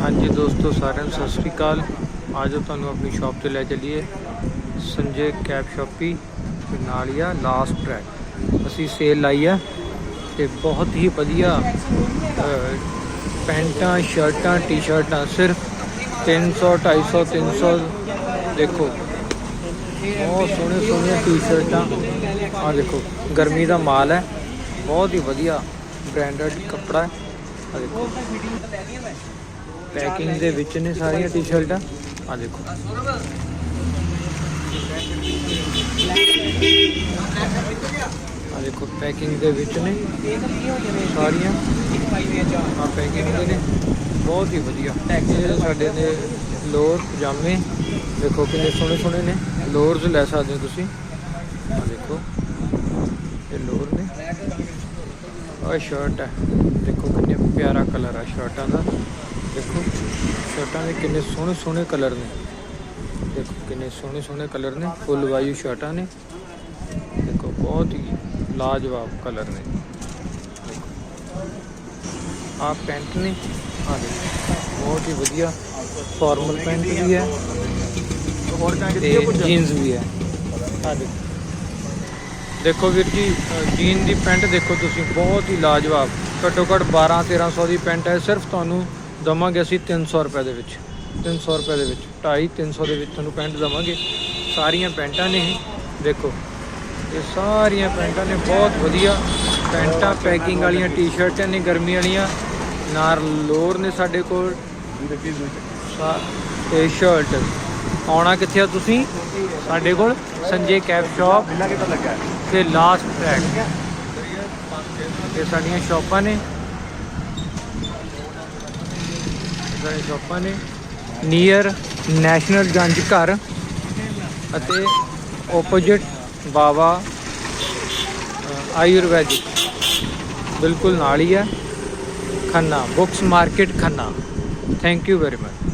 ਹਾਂਜੀ ਦੋਸਤੋ, ਸਾਰਿਆਂ ਨੂੰ ਸਤਿ ਸ੍ਰੀ ਅਕਾਲ। ਅੱਜ ਤੁਹਾਨੂੰ ਆਪਣੀ ਸ਼ਾਪ ਤੇ ਲੈ ਚੱਲੀਏ ਸੰਜੇ ਕੈਬ ਸ਼ਾਪੀ ਨਾਲੀਆ ਲਾਸਟ ਟਰੈਕ ਅਸੀਂ ਸੇਲ ਲਾਈ ਆ, ਤੇ ਬਹੁਤ ਹੀ ਵਧੀਆ ਪੈਂਟਾਂ, ਸ਼ਰਟਾਂ ਟੀ-ਸ਼ਰਟਾਂ ਸਿਰਫ 300 250 300 ਦੇਖੋ। ਬਹੁਤ ਸੋਹਣੇ ਸੋਹਣੀਆਂ ਟੀ-ਸ਼ਰਟਾਂ ਆ ਦੇਖੋ, ਗਰਮੀ ਦਾ ਮਾਲ ਹੈ। ਬਹੁਤ ਹੀ ਵਧੀਆ ਬ੍ਰਾਂਡਡ ਕੱਪੜਾ ਹੈ। ਆ ਦੇਖੋ। ਪੈਕਿੰਗ ਦੇ ਵਿੱਚ ਨੇ ਸਾਰੀਆਂ ਟੀ-ਸ਼ਰਟਾਂ। ਆ ਦੇਖੋ। ਆ ਦੇਖੋ, ਪੈਕਿੰਗ ਦੇ ਵਿੱਚ ਨੇ ਸਾਰੀਆਂ। ਆ ਪੈਕਿੰਗ ਦੇ ਨੇ। ਬਹੁਤ ਹੀ ਵਧੀਆ। ਇਹ ਸਾਡੇ ਨੇ ਲੋਅਰ ਪਜਾਮੇ। ਦੇਖੋ ਕਿੰਨੇ ਸੋਹਣੇ ਸੋਹਣੇ ਨੇ। ਲੋਅਰਸ ਲੈ ਸਕਦੇ ਹੋ ਤੁਸੀਂ। ਆ ਦੇਖੋ। ਇਹ ਲੋਅਰ ਨੇ। ਆ ਸ਼ਰਟ ਹੈ। ਦੇਖੋ ਕਿੰਨੇ ਪਿਆਰਾ ਕਲਰ ਆ ਸ਼ਰਟਾਂ ਦਾ। ਸ਼ਰਟਾਂ ਦੇ ਕਿੰਨੇ ਸੋਹਣੇ ਸੋਹਣੇ ਕਲਰ ਨੇ। ਦੇਖੋ ਕਿੰਨੇ ਸੋਹਣੇ ਸੋਹਣੇ ਕਲਰ ਨੇ, ਫੁੱਲ ਵਾਯੂ ਸ਼ਰਟਾਂ ਨੇ। ਦੇਖੋ ਬਹੁਤ ਹੀ ਲਾਜਵਾਬ ਕਲਰ ਨੇ। ਆ ਪੈਂਟ ਨੇ ਆ ਦੇਖੋ। ਬਹੁਤ ਹੀ ਵਧੀਆ ਫਾਰਮਲ ਪੈਂਟ ਵੀ ਹੈ ਤੇ ਜੀਨਸ ਵੀ ਹੈ। ਆ ਦੇਖੋ। ਦੇਖੋ ਵੀਰ ਜੀ ਜੀਨ ਦੀ ਪੈਂਟ ਦੇਖੋ ਤੁਸੀਂ, ਬਹੁਤ ਹੀ ਲਾਜਵਾਬ। ਘੱਟੋ ਘੱਟ 12 1300 ਦੀ ਪੈਂਟ ਹੈ, ਸਿਰਫ ਤੁਹਾਨੂੰ ਦਵਾਂਗੇ ਅਸੀਂ 300 ਰੁਪਏ ਦੇ ਵਿੱਚ। 300 ਰੁਪਏ ਦੇ ਵਿੱਚ। 2.5 300 ਦੇ ਵਿੱਚ ਤੁਹਾਨੂੰ ਪੈਂਟ ਦਵਾਂਗੇ। ਸਾਰੀਆਂ ਪੈਂਟਾਂ ਨੇ ਇਹ। ਦੇਖੋ, ਇਹ ਸਾਰੀਆਂ ਪੈਂਟਾਂ ਨੇ ਬਹੁਤ ਵਧੀਆ। ਪੈਂਟਾਂ, ਪੈਕਿੰਗ ਵਾਲੀਆਂ ਟੀ-ਸ਼ਰਟਾਂ ਨੇ, ਗਰਮੀ ਵਾਲੀਆਂ। ਨਾਲ ਲੋਅਰ ਨੇ ਸਾਡੇ ਕੋਲ। ਇਹ ਸ਼ਰਟ। ਆਉਣਾ ਕਿੱਥੇ ਆ ਤੁਸੀਂ? ਸਾਡੇ ਕੋਲ, ਸੰਜੇ ਕੈਪ ਸ਼ਾਪ। ਤੇ ਲਾਸਟ ਟਰੈਕ ਇਹ ਸਾਡੀਆਂ ਸ਼ਾਪਾਂ ਨੇ। ਸਾਡੀਆਂ ਸ਼ਾਪਾਂ ਨੇ ਨੀਅਰ ਨੈਸ਼ਨਲ ਗੰਜ ਘਰ ਅਤੇ ਆਪੋਜ਼ਿਟ ਬਾਵਾ ਆਯੁਰਵੈਦਿਕ ਬਿਲਕੁਲ ਨਾਲ ਹੀ ਹੈ। Khanna books market Khanna. Thank you very much